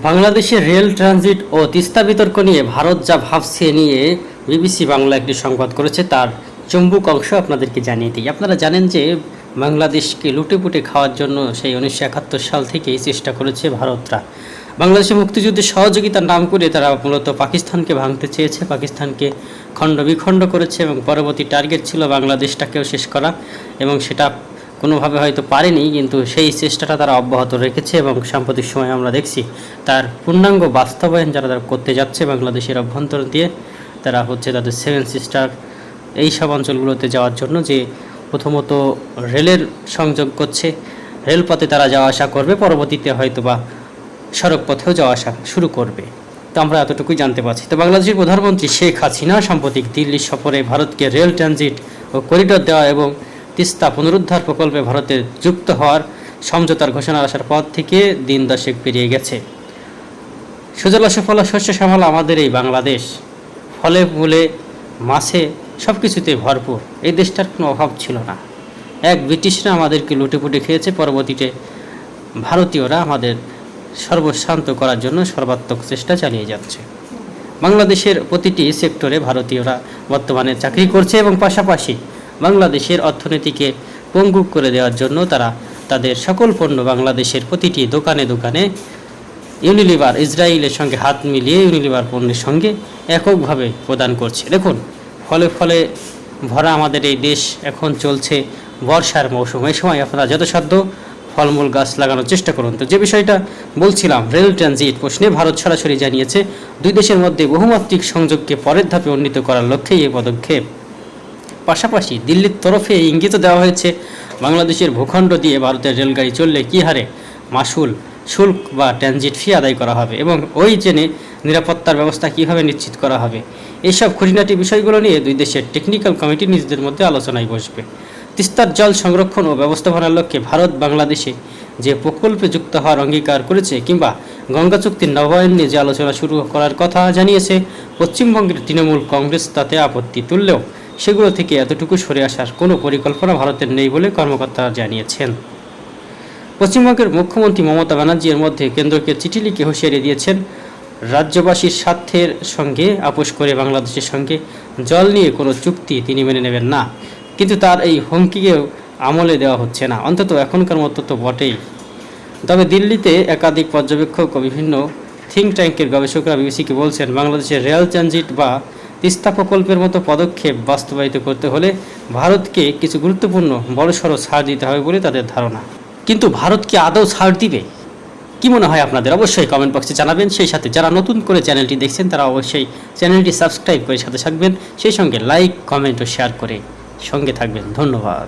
বাংলাদেশের rail transit ও তিস্তা বিতর্ক নিয়ে ভারত যা ভাবছে নিয়ে বিবিসি বাংলা একটি সংবাদ করেছে, তার চম্বুক অংশ আপনাদেরকে জানিয়ে দিই। আপনারা জানেন যে বাংলাদেশকে লুটেপুটে খাওয়ার জন্য সেই উনিশশো একাত্তর সাল থেকেই চেষ্টা করেছে ভারতরা। বাংলাদেশের মুক্তিযুদ্ধের সহযোগিতার নাম করে তারা মূলত পাকিস্তানকে ভাঙতে চেয়েছে, পাকিস্তানকে খণ্ড বিখণ্ড করেছে এবং পরবর্তী টার্গেট ছিল বাংলাদেশটাকেও শেষ করা এবং সেটা কোনোভাবে হয়তো পারেনি, কিন্তু সেই চেষ্টাটা তারা অব্যাহত রেখেছে এবং সাম্প্রতিক সময় আমরা দেখছি তার পূর্ণাঙ্গ বাস্তবায়ন যারা তারা করতে যাচ্ছে বাংলাদেশের অভ্যন্তর দিয়ে, তারা হচ্ছে তাদের সেভেন সিস্টার এই সব অঞ্চলগুলোতে যাওয়ার জন্য যে প্রথমত রেলের সংযোগ করছে, রেলপথে তারা যাওয়া আসা করবে, পরবর্তীতে হয়তো বা সড়ক পথেও যাওয়া আসা শুরু করবে। তো আমরা এতটুকুই জানতে পারছি। তো বাংলাদেশের প্রধানমন্ত্রী শেখ হাসিনা সাম্প্রতিক দিল্লি সফরে ভারতকে রেল ট্রানজিট ও করিডোর দেওয়া এবং তিস্তা পুনরুদ্ধার প্রকল্পে ভারতের যুক্ত হওয়ার সমঝোতার ঘোষণা আসার পর থেকে দিন দশেক পেরিয়ে গেছে। সুজলা সুফলা শস্য শ্যামলা আমাদের এই বাংলাদেশ। ফলে মূলে, মাছে সব কিছুতে ভরপুর। এই দেশটার কোনো অভাব ছিল না। এক ব্রিটিশরা আমাদেরকে লুটেপুটে খেয়েছে। পরবর্তীতে ভারতীয়রা আমাদের সর্বশান্ত করার জন্য সর্বাত্মক চেষ্টা চালিয়ে যাচ্ছে। বাংলাদেশের প্রতিটি সেক্টরে ভারতীয়রা বর্তমানে চাকরি করছে এবং পাশাপাশি বাংলাদেশের অর্থনীতিকে পঙ্গু করে দেওয়ার জন্য তারা তাদের সকল পণ্য বাংলাদেশের প্রতিটি দোকানে দোকানে ইউনিলিভার ইসরায়েলের সঙ্গে হাত মিলিয়ে ইউনিলিভার পণ্যের সঙ্গে এককভাবে প্রদান করছে। দেখুন, ফলে ফলে ভরা আমাদের এই দেশ এখন চলছে বর্ষার মৌসুম। এই সময় আপনারা যথাসাধ্য ফলমূল গাছ লাগানোর চেষ্টা করুন। তো যে বিষয়টা বলছিলাম, রেল ট্রানজিট প্রশ্নে ভারত সরাসরি জানিয়েছে, দুই দেশের মধ্যে বহুমাত্রিক সংযোগকে পরের ধাপে উন্নীত করার লক্ষ্যেই এই পদক্ষেপ। পাশাপাশি দিল্লির তরফে ইঙ্গিত দেওয়া হয়েছে, বাংলাদেশের ভূখণ্ড দিয়ে ভারতের রেলগাড়ি চললে কী হারে মাসুল শুল্ক বা ট্রানজিট ফি আদায় করা হবে এবং ওই ট্রেনে নিরাপত্তার ব্যবস্থা কীভাবে নিশ্চিত করা হবে? এইসব খুঁটিনাটি বিষয়গুলো নিয়ে দুই দেশের টেকনিক্যাল কমিটি নিজেদের মধ্যে আলোচনায় বসবে। তিস্তার জল সংরক্ষণ ও ব্যবস্থাপনার লক্ষ্যে ভারত বাংলাদেশে যে প্রকল্পে যুক্ত হওয়ার অঙ্গীকার করেছে কিংবা গঙ্গা চুক্তির নবায়ন নিয়ে যে আলোচনা শুরু করার কথা জানিয়েছে, পশ্চিমবঙ্গের তৃণমূল কংগ্রেস তাতে আপত্তি তুললেও সেগুলো থেকে এতটুকু সরে আসার কোনো পরিকল্পনা ভারতের নেই বলে কর্মকর্তারা জানিয়েছেন। পশ্চিমবঙ্গের মুখ্যমন্ত্রী মমতা ব্যানার্জির মধ্যে কেন্দ্রকে চিঠি লিখে হুঁশিয়ারি দিয়েছেন, রাজ্যবাসীর স্বার্থের সঙ্গে, আপোষ করে বাংলাদেশের সঙ্গে জল নিয়ে কোনো চুক্তি তিনি মেনে নেবেন না। কিন্তু তার এই হুমকিকেও আমলে দেওয়া হচ্ছে না। অন্তত এখনকার মতো তো বটেই। তবে দিল্লিতে একাধিক পর্যবেক্ষক ও বিভিন্ন থিঙ্ক ট্যাঙ্কের গবেষকরা বিবিসিকে বলছেন, বাংলাদেশের রেল ট্রানজিট বা তিস্তা প্রকল্পের মতো পদক্ষেপ বাস্তবায়িত করতে হলে ভারতকে কিছু গুরুত্বপূর্ণ বড়সড় ছাড় দিতে হবে বলে তাদের ধারণা। কিন্তু ভারত কি আদৌ ছাড় দিবে? কি মনে হয় আপনাদের? অবশ্যই কমেন্ট বক্সে জানাবেন। সেই সাথে যারা নতুন করে চ্যানেলটি দেখছেন, তারা অবশ্যই চ্যানেলটি সাবস্ক্রাইব করে সাথে থাকবেন। সেই সঙ্গে লাইক কমেন্ট ও শেয়ার করে সঙ্গে থাকবেন। ধন্যবাদ।